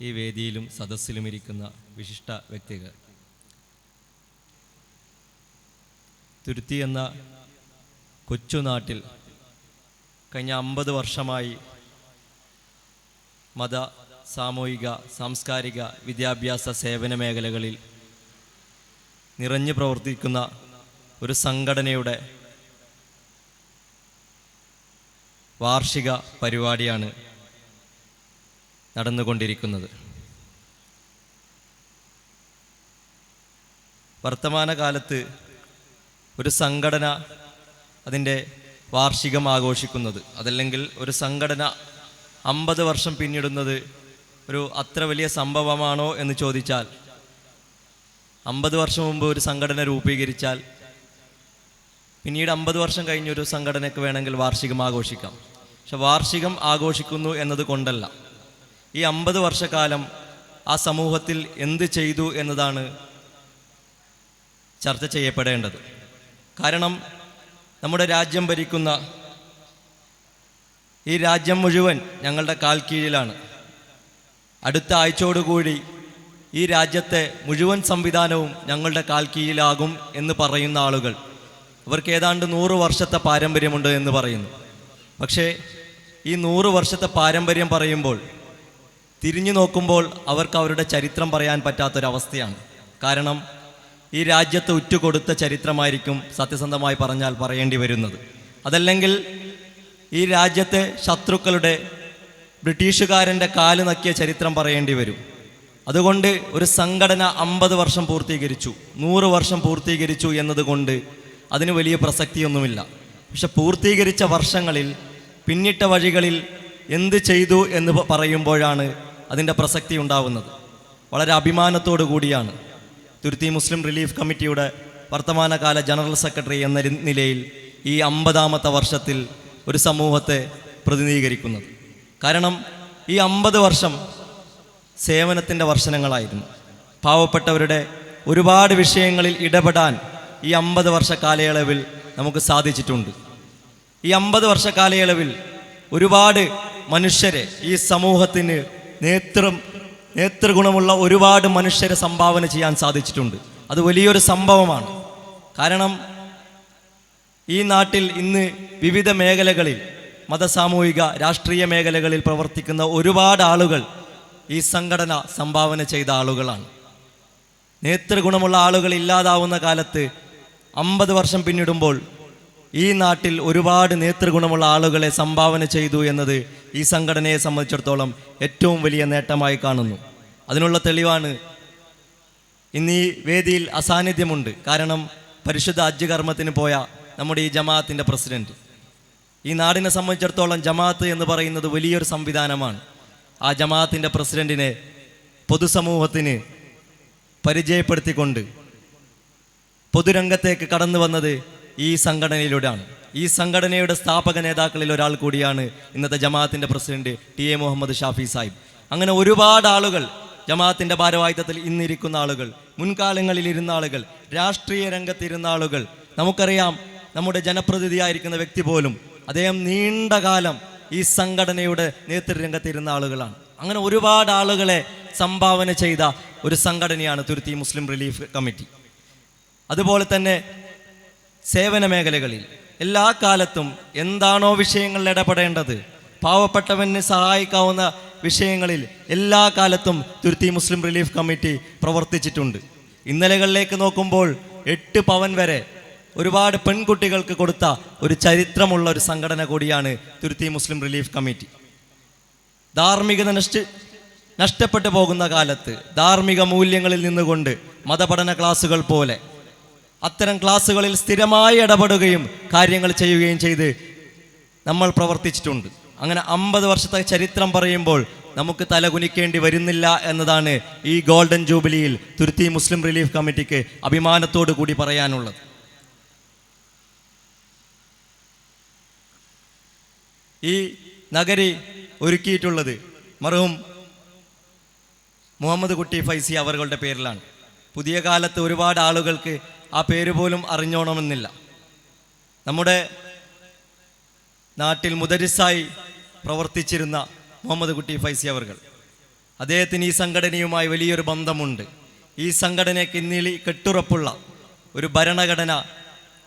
ഈ വേദിയിലും സദസ്സിലും ഇരിക്കുന്ന വിശിഷ്ട വ്യക്തികൾ. തുരുത്തി എന്ന കൊച്ചുനാട്ടിൽ കഴിഞ്ഞ അമ്പത് വർഷമായി മത സാമൂഹിക സാംസ്കാരിക വിദ്യാഭ്യാസ സേവന മേഖലകളിൽ നിറഞ്ഞു പ്രവർത്തിക്കുന്ന ഒരു സംഘടനയുടെ വാർഷിക പരിപാടിയാണ് നടന്നുകൊണ്ടിരിക്കുന്നത്. വർത്തമാനകാലത്ത് ഒരു സംഘടന അതിന്റെ വാർഷികം ആഘോഷിക്കുന്നത്. അതല്ലെങ്കിൽ ഒരു സംഘടന അമ്പത് വർഷം പിന്നിടുന്നത് ഒരു അത്ര വലിയ സംഭവമാണോ എന്ന് ചോദിച്ചാൽ അമ്പത് വർഷം മുമ്പ് ഒരു സംഘടന രൂപീകരിച്ചാൽ പിന്നീട് അമ്പത് വർഷം കഴിഞ്ഞൊരു സംഘടനയ്ക്ക് വേണമെങ്കിൽ വാർഷികം ആഘോഷിക്കാം. പക്ഷെ വാർഷികം ആഘോഷിക്കുന്നു എന്നത് കൊണ്ടല്ല. ഈ അമ്പത് വർഷക്കാലം ആ സമൂഹത്തിൽ എന്ത് ചെയ്തു എന്നതാണ് ചർച്ച ചെയ്യപ്പെടേണ്ടത്. കാരണം നമ്മുടെ രാജ്യം ഭരിക്കുന്ന ഈ രാജ്യം മുഴുവൻ ഞങ്ങളുടെ കാൽ കീഴിലാണ്. അടുത്ത ആഴ്ചയോടുകൂടി ഈ രാജ്യത്തെ മുഴുവൻ സംവിധാനവും ഞങ്ങളുടെ കാൽ കീഴിലാകും എന്ന് പറയുന്ന ആളുകൾ അവർക്ക് ഏതാണ്ട് നൂറ് വർഷത്തെ പാരമ്പര്യമുണ്ട് എന്ന് പറയുന്നു. പക്ഷേ ഈ നൂറ് വർഷത്തെ പാരമ്പര്യം പറയുമ്പോൾ തിരിഞ്ഞു നോക്കുമ്പോൾ അവർക്ക് അവരുടെ ചരിത്രം പറയാൻ പറ്റാത്തൊരവസ്ഥയാണ്. കാരണം ഈ രാജ്യത്ത് ഉറ്റുകൊടുത്ത ചരിത്രമായിരിക്കും സത്യസന്ധമായി പറഞ്ഞാൽ പറയേണ്ടി വരുന്നത്. അതല്ലെങ്കിൽ ഈ രാജ്യത്തെ ശത്രുക്കളുടെ ബ്രിട്ടീഷുകാരന്റെ കാൽ നക്കിയ ചരിത്രം പറയേണ്ടി വരും. അതുകൊണ്ട് ഒരു സംഘടന അമ്പത് വർഷം പൂർത്തീകരിച്ചു നൂറ് വർഷം പൂർത്തീകരിച്ചു എന്നതുകൊണ്ട് അതിന് വലിയ പ്രസക്തിയൊന്നുമില്ല. പക്ഷെ പൂർത്തീകരിച്ച വർഷങ്ങളിൽ പിന്നിട്ട വഴികളിൽ എന്ത് ചെയ്തു എന്ന് പറയുമ്പോഴാണ് അതിന്റെ പ്രസക്തി ഉണ്ടാവുന്നത്. വളരെ അഭിമാനത്തോടു കൂടിയാണ് തുരുത്തി മുസ്ലിം റിലീഫ് കമ്മിറ്റിയുടെ വർത്തമാനകാല ജനറൽ സെക്രട്ടറി എന്ന നിലയിൽ ഈ അമ്പതാമത്തെ വർഷത്തിൽ ഒരു സമൂഹത്തെ പ്രതിനിധീകരിക്കുന്നത്. കാരണം ഈ അമ്പത് വർഷം സേവനത്തിന്റെ വർഷങ്ങളായിരുന്നു. പാവപ്പെട്ടവരുടെ ഒരുപാട് വിഷയങ്ങളിൽ ഇടപെടാൻ ഈ അമ്പത് വർഷ കാലയളവിൽ നമുക്ക് സാധിച്ചിട്ടുണ്ട്. ഈ അമ്പത് വർഷ കാലയളവിൽ ഒരുപാട് മനുഷ്യരെ ഈ സമൂഹത്തിന് നേതൃം നേത്രഗുണമുള്ള ഒരുപാട് മനുഷ്യരെ സംഭാവന ചെയ്യാൻ സാധിച്ചിട്ടുണ്ട്. അത് വലിയൊരു സംഭവമാണ്. കാരണം ഈ നാട്ടിൽ ഇന്ന് വിവിധ മേഖലകളിൽ മതസാമൂഹിക രാഷ്ട്രീയ മേഖലകളിൽ പ്രവർത്തിക്കുന്ന ഒരുപാട് ആളുകൾ ഈ സംഘടന സംഭാവന ചെയ്ത ആളുകളാണ്. നേത്രഗുണമുള്ള ആളുകൾ ഇല്ലാതാവുന്ന കാലത്ത് അമ്പത് വർഷം പിന്നിടുമ്പോൾ ഈ നാട്ടിൽ ഒരുപാട് നേതൃഗുണമുള്ള ആളുകളെ സംഭാവന ചെയ്തു എന്നത് ഈ സംഘടനയെ സംബന്ധിച്ചിടത്തോളം ഏറ്റവും വലിയ നേട്ടമായി കാണുന്നു. അതിനുള്ള തെളിവാണ് ഇന്ന് ഈ വേദിയിൽ അസാന്നിധ്യമുണ്ട്. കാരണം പരിശുദ്ധ ഹജ്ജ് കർമ്മത്തിന് പോയ നമ്മുടെ ഈ ജമാഅത്തിന്റെ പ്രസിഡന്റ്. ഈ നാടിനെ സംബന്ധിച്ചിടത്തോളം ജമാഅത്ത് എന്ന് പറയുന്നത് വലിയൊരു സംവിധാനമാണ്. ആ ജമാഅത്തിന്റെ പ്രസിഡന്റിനെ പൊതുസമൂഹത്തിന് പരിചയപ്പെടുത്തിക്കൊണ്ട് പൊതുരംഗത്തേക്ക് കടന്നു വന്നത് ഈ സംഘടനയിലൂടെയാണ്. ഈ സംഘടനയുടെ സ്ഥാപക നേതാക്കളിൽ ഒരാൾ കൂടിയാണ് ഇന്നത്തെ ജമാഅത്തിന്റെ president T A Muhammad Shafi Sahib. അങ്ങനെ ഒരുപാട് ആളുകൾ ജമാഅത്തിന്റെ ഭാരവാഹിത്വത്തിൽ ഇന്നിരിക്കുന്ന ആളുകൾ മുൻകാലങ്ങളിൽ ഇരുന്ന ആളുകൾ രാഷ്ട്രീയ രംഗത്തിരുന്ന ആളുകൾ നമുക്കറിയാം നമ്മുടെ ജനപ്രതിനിധിയായിരിക്കുന്ന വ്യക്തി പോലും അദ്ദേഹം നീണ്ട കാലം ഈ സംഘടനയുടെ നേതൃരംഗത്തിരുന്ന ആളുകളാണ്. അങ്ങനെ ഒരുപാട് ആളുകളെ സംഭാവന ചെയ്ത ഒരു സംഘടനയാണ് തുരുത്തി മുസ്ലിം റിലീഫ് കമ്മിറ്റി. അതുപോലെ തന്നെ സേവന മേഖലകളിൽ എല്ലാ കാലത്തും എന്താണോ വിഷയങ്ങളിൽ ഇടപെടേണ്ടത് പാവപ്പെട്ടവന് സഹായിക്കാവുന്ന വിഷയങ്ങളിൽ എല്ലാ കാലത്തും തുരുത്തി മുസ്ലിം റിലീഫ് കമ്മിറ്റി പ്രവർത്തിച്ചിട്ടുണ്ട്. ഇന്നലകളിലേക്ക് നോക്കുമ്പോൾ എട്ട് പവൻ വരെ ഒരുപാട് പെൺകുട്ടികൾക്ക് കൊടുത്ത ഒരു ചരിത്രമുള്ള ഒരു സംഘടന കൂടിയാണ് തുരുത്തി മുസ്ലിം റിലീഫ് കമ്മിറ്റി. ധാർമ്മികത നഷ്ട നഷ്ടപ്പെട്ടു പോകുന്ന കാലത്ത് ധാർമ്മിക മൂല്യങ്ങളിൽ നിന്നുകൊണ്ട് മതപഠന ക്ലാസ്സുകൾ പോലെ അത്തരം ക്ലാസ്സുകളിൽ സ്ഥിരമായി ഇടപെടുകയും കാര്യങ്ങൾ ചെയ്യുകയും ചെയ്ത് നമ്മൾ പ്രവർത്തിച്ചിട്ടുണ്ട്. അങ്ങനെ അമ്പത് വർഷത്തെ ചരിത്രം പറയുമ്പോൾ നമുക്ക് തലകുനിക്കേണ്ടി വരുന്നില്ല എന്നതാണ് ഈ ഗോൾഡൻ ജൂബിലിയിൽ തുരുത്തി മുസ്ലിം റിലീഫ് കമ്മിറ്റിക്ക് അഭിമാനത്തോടു കൂടി പറയാനുള്ളത്. ഈ നഗരി ഒരുക്കിയിട്ടുള്ളത് മറുഹും മുഹമ്മദ് കുട്ടി ഫൈസി അവരുടെ പേരിലാണ്. പുതിയ കാലത്ത് ഒരുപാട് ആളുകൾക്ക് ആ പേര് പോലും അറിഞ്ഞോണമെന്നില്ല. നമ്മുടെ നാട്ടിൽ മുദരിസായി പ്രവർത്തിച്ചിരുന്ന മുഹമ്മദ് കുട്ടി ഫൈസി അവർകൾ. അദ്ദേഹത്തിന് ഈ സംഘടനയുമായി വലിയൊരു ബന്ധമുണ്ട്. ഈ സംഘടനയ്ക്ക് ഇന്നിളി കെട്ടുറപ്പുള്ള ഒരു ഭരണഘടന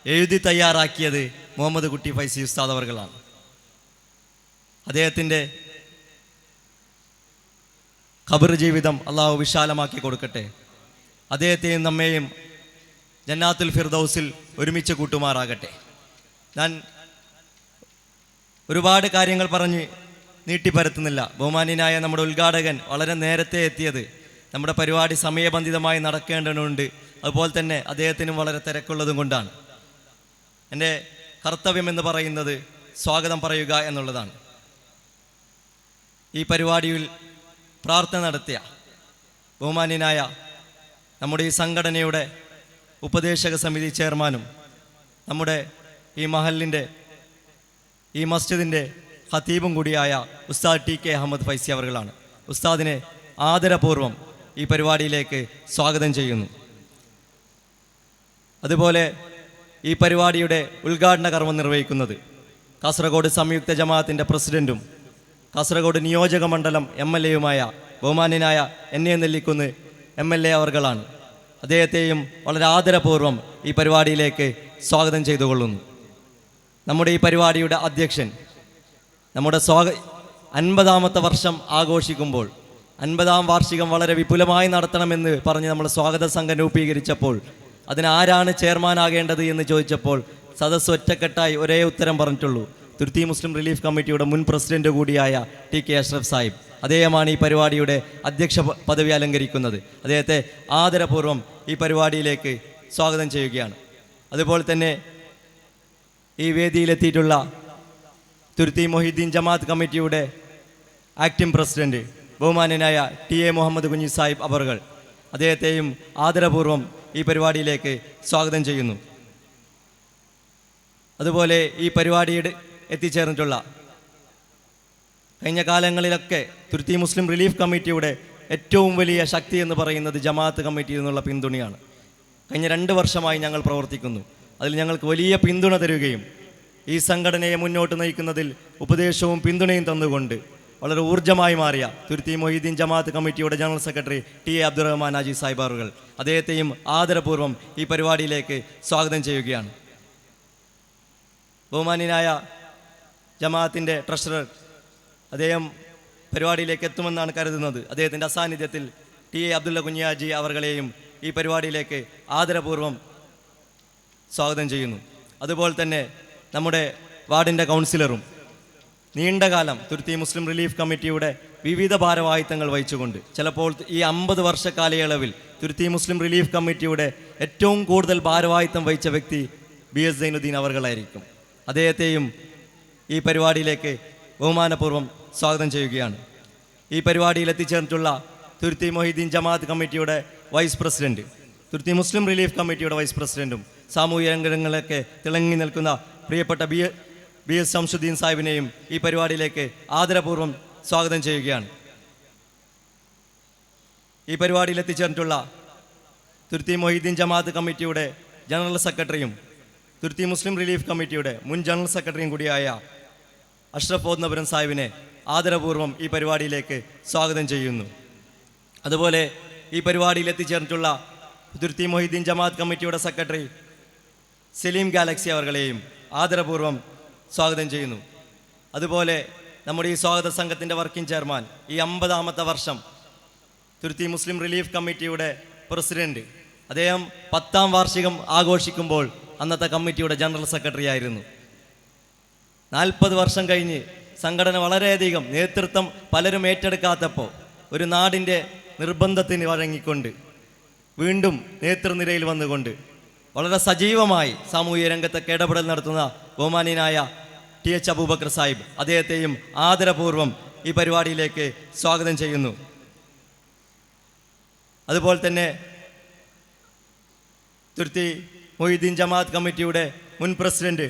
എഴുതി തയ്യാറാക്കിയത് മുഹമ്മദ് കുട്ടി ഫൈസി ഉസ്താദ് അവർകളാണ്. അദ്ദേഹത്തിന്റെ ഖബർ ജീവിതം അള്ളാഹു വിശാലമാക്കി കൊടുക്കട്ടെ. അദ്ദേഹത്തെയും നമ്മെയും ജന്നാത്തുൽ ഫിർദൗസിൽ ഒരുമിച്ച് കൂട്ടുമാറാകട്ടെ. ഞാൻ ഒരുപാട് കാര്യങ്ങൾ പറഞ്ഞ് നീട്ടിപ്പരത്തുന്നില്ല. ബഹുമാന്യനായ നമ്മുടെ ഉദ്ഘാടകൻ വളരെ നേരത്തെ എത്തിയത് നമ്മുടെ പരിപാടി സമയബന്ധിതമായി നടക്കേണ്ടതുണ്ട്. അതുപോലെ തന്നെ അദ്ദേഹത്തിനും വളരെ തിരക്കുള്ളതും കൊണ്ടാണ്. എന്റെ കർത്തവ്യം എന്ന് പറയുന്നത് സ്വാഗതം പറയുക എന്നുള്ളതാണ്. ഈ പരിപാടിയിൽ പ്രാർത്ഥന നടത്തിയ ബഹുമാന്യനായ നമ്മുടെ ഈ സംഘടനയുടെ ഉപദേശക സമിതി ചെയർമാനും നമ്മുടെ ഈ മഹലിന്റെ ഈ മസ്ജിദിന്റെ ഖത്തീബും കൂടിയായ ഉസ്താദ് ടി കെ അഹമ്മദ് ഫൈസി അവർകളാണ് ഉസ്താദിനെ ആദരപൂർവം ഈ പരിപാടിയിലേക്ക് സ്വാഗതം ചെയ്യുന്നു. അതുപോലെ ഈ പരിപാടിയുടെ ഉദ്ഘാടന കർമ്മം നിർവഹിക്കുന്നത് കാസർഗോഡ് സംയുക്ത ജമാഅത്തിന്റെ പ്രസിഡന്റും കാസർഗോഡ് നിയോജക മണ്ഡലം എം എൽ എയുമായ ബഹുമാന്യനായ A Nellikunnu M L A അവർകളാണ് അദ്ദേഹത്തെയും വളരെ ആദരപൂർവം ഈ പരിപാടിയിലേക്ക് സ്വാഗതം ചെയ്തുകൊള്ളുന്നു. നമ്മുടെ ഈ പരിപാടിയുടെ അധ്യക്ഷൻ നമ്മുടെ സ്വാഗ അൻപതാമത്തെ വർഷം ആഘോഷിക്കുമ്പോൾ അൻപതാം വാർഷികം വളരെ വിപുലമായി നടത്തണമെന്ന് പറഞ്ഞ് നമ്മൾ സ്വാഗത സംഘം രൂപീകരിച്ചപ്പോൾ അതിന് ആരാണ് ചെയർമാനാകേണ്ടത് എന്ന് ചോദിച്ചപ്പോൾ സദസ് ഒറ്റക്കെട്ടായി ഒരേ ഉത്തരം പറഞ്ഞിട്ടുള്ളൂ. തുരുത്തി മുസ്ലിം റിലീഫ് കമ്മിറ്റിയുടെ മുൻ പ്രസിഡന്റ് കൂടിയായ ടി കെ അഷ്റഫ് സാഹിബ്. അദ്ദേഹമാണ് ഈ പരിപാടിയുടെ അധ്യക്ഷ പദവി അലങ്കരിക്കുന്നത്. അദ്ദേഹത്തെ ആദരപൂർവം ഈ പരിപാടിയിലേക്ക് സ്വാഗതം ചെയ്യുകയാണ്. അതുപോലെ തന്നെ ഈ വേദിയിലെത്തിയിട്ടുള്ള തുരുത്തി മൊഹീദ്ദീൻ ജമാഅത്ത് കമ്മിറ്റിയുടെ ആക്ടിംഗ് പ്രസിഡന്റ് ബഹുമാനനായ ടി എ മുഹമ്മദ് കുഞ്ഞി സാഹിബ് അവർകൾ അദ്ദേഹത്തെയും ആദരപൂർവം ഈ പരിപാടിയിലേക്ക് സ്വാഗതം ചെയ്യുന്നു. അതുപോലെ ഈ പരിപാടിയുടെ എത്തിച്ചേർന്നിട്ടുള്ള കഴിഞ്ഞ കാലങ്ങളിലൊക്കെ തുരുത്തി മുസ്ലിം റിലീഫ് കമ്മിറ്റിയുടെ ഏറ്റവും വലിയ ശക്തി എന്ന് പറയുന്നത് ജമാഅത്ത് കമ്മിറ്റിയിൽ നിന്നുള്ള പിന്തുണയാണ്. കഴിഞ്ഞ രണ്ട് വർഷമായി ഞങ്ങൾ പ്രവർത്തിക്കുന്നു. അതിൽ ഞങ്ങൾക്ക് വലിയ പിന്തുണ തരുകയും ഈ സംഘടനയെ മുന്നോട്ട് നയിക്കുന്നതിൽ ഉപദേശവും പിന്തുണയും തന്നുകൊണ്ട് വളരെ ഊർജമായി മാറിയ തുരുത്തി മൊഹീദ്ദീൻ ജമാഅത്ത് കമ്മിറ്റിയുടെ general secretary T A Abdurahman Haji സാഹിബാറുകൾ അദ്ദേഹത്തെയും ആദരപൂർവം ഈ പരിപാടിയിലേക്ക് സ്വാഗതം ചെയ്യുകയാണ്. ബഹുമാന്യനായ ജമാഅത്തിന്റെ ട്രഷറർ അദ്ദേഹം പരിപാടിയിലേക്ക് എത്തുമെന്നാണ് കരുതുന്നത്. അദ്ദേഹത്തിന്റെ അസാന്നിധ്യത്തിൽ ടി എ അബ്ദുള്ള കുഞ്ഞാജി അവർകളെയും ഈ പരിപാടിയിലേക്ക് ആദരപൂർവം സ്വാഗതം ചെയ്യുന്നു. അതുപോലെ തന്നെ നമ്മുടെ വാർഡിന്റെ കൗൺസിലറും നീണ്ടകാലം തുരുത്തി മുസ്ലിം റിലീഫ് കമ്മിറ്റിയുടെ വിവിധ ഭാരവാഹിത്വങ്ങൾ വഹിച്ചുകൊണ്ട് ചിലപ്പോൾ ഈ അമ്പത് വർഷ കാലയളവിൽ തുരുത്തി മുസ്ലിം റിലീഫ് കമ്മിറ്റിയുടെ ഏറ്റവും കൂടുതൽ ഭാരവാഹിത്വം വഹിച്ച വ്യക്തി ബി എസ് സൈനുദ്ദീൻ അവർകളായിരിക്കും. അദ്ദേഹത്തെയും ഈ പരിപാടിയിലേക്ക് ബഹുമാനപൂർവം സ്വാഗതം ചെയ്യുകയാണ്. ഈ പരിപാടിയിൽ എത്തിച്ചേർന്നിട്ടുള്ള തുരുത്തി മൊഹീദ്ദീൻ ജമാഅത്ത് കമ്മിറ്റിയുടെ vice president Thuruthi Muslim relief കമ്മിറ്റിയുടെ വൈസ് പ്രസിഡന്റും സാമൂഹിക രംഗങ്ങളിലൊക്കെ തിളങ്ങി നിൽക്കുന്ന പ്രിയപ്പെട്ട ബി ബി എസ് ശംസുദ്ദീൻ സാഹിബിനെയും ഈ പരിപാടിയിലേക്ക് ആദരപൂർവം സ്വാഗതം ചെയ്യുകയാണ്. ഈ പരിപാടിയിൽ എത്തിച്ചേർന്നിട്ടുള്ള തുരുത്തി മൊഹീദ്ദീൻ ജമാഅത്ത് കമ്മിറ്റിയുടെ ജനറൽ സെക്രട്ടറിയും തുരുത്തി മുസ്ലിം റിലീഫ് കമ്മിറ്റിയുടെ മുൻ ജനറൽ സെക്രട്ടറിയും കൂടിയായ അഷ്റഫ് ഓദ്നപുരം സാഹിബിനെ ആദരപൂർവം ഈ പരിപാടിയിലേക്ക് സ്വാഗതം ചെയ്യുന്നു. അതുപോലെ ഈ പരിപാടിയിൽ എത്തിച്ചേർന്നിട്ടുള്ള തുരുത്തി മൊഹീദ്ദീൻ ജമാഅത്ത് കമ്മിറ്റിയുടെ സെക്രട്ടറി സലീം ഗാലക്സി അവർകളെയും ആദരപൂർവം സ്വാഗതം ചെയ്യുന്നു. അതുപോലെ നമ്മുടെ ഈ സ്വാഗത സംഘത്തിന്റെ വർക്കിംഗ് ചെയർമാൻ ഈ അമ്പതാമത്തെ വർഷം തുരുത്തി മുസ്ലിം റിലീഫ് കമ്മിറ്റിയുടെ പ്രസിഡന്റ്. അദ്ദേഹം പത്താം വാർഷികം ആഘോഷിക്കുമ്പോൾ അന്നത്തെ കമ്മിറ്റിയുടെ ജനറൽ സെക്രട്ടറി ആയിരുന്നു. നാൽപ്പത് വർഷം കഴിഞ്ഞ് സംഘടന വളരെയധികം നേതൃത്വം പലരും ഏറ്റെടുക്കാത്തപ്പോൾ ഒരു നാടിന്റെ നിർബന്ധത്തിന് വഴങ്ങിക്കൊണ്ട് വീണ്ടും നേതൃനിരയിൽ വന്നുകൊണ്ട് വളരെ സജീവമായി സാമൂഹിക രംഗത്തൊക്കെ ഇടപെടൽ നടത്തുന്ന ബഹുമാനീയനായ ടി എച്ച് അബൂബക്കർ സാഹിബ് അദ്ദേഹത്തെയും ആദരപൂർവം ഈ പരിപാടിയിലേക്ക് സ്വാഗതം ചെയ്യുന്നു. അതുപോലെ തന്നെ തുരുത്തി മൊയ്തീൻ ജമാഅത്ത് കമ്മിറ്റിയുടെ മുൻ president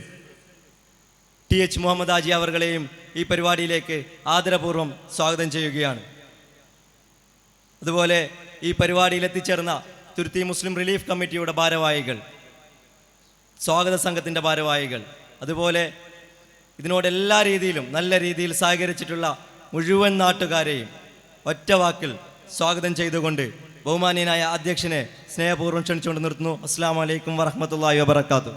T H Muhammad Aji അവർകളെയും ഈ പരിപാടിയിലേക്ക് ആദരപൂർവം സ്വാഗതം ചെയ്യുകയാണ്. അതുപോലെ ഈ പരിപാടിയിൽ എത്തിച്ചേർന്ന തുരുത്തി മുസ്ലിം റിലീഫ് കമ്മിറ്റിയുടെ ഭാരവാഹികൾ സ്വാഗത സംഘത്തിന്റെ ഭാരവാഹികൾ അതുപോലെ ഇതിനോട് എല്ലാ രീതിയിലും നല്ല രീതിയിൽ സഹകരിച്ചിട്ടുള്ള മുഴുവൻ നാട്ടുകാരെയും ഒറ്റ വാക്കിൽ സ്വാഗതം ചെയ്തുകൊണ്ട് ബഹുമാനീയനായ അധ്യക്ഷനെ സ്നേഹപൂർവം ക്ഷണിച്ചുകൊണ്ട് നിർത്തുന്നു. അസ്സാം വലൈക്കും വറഹമത്തല്ലാ വബർക്കാത്തു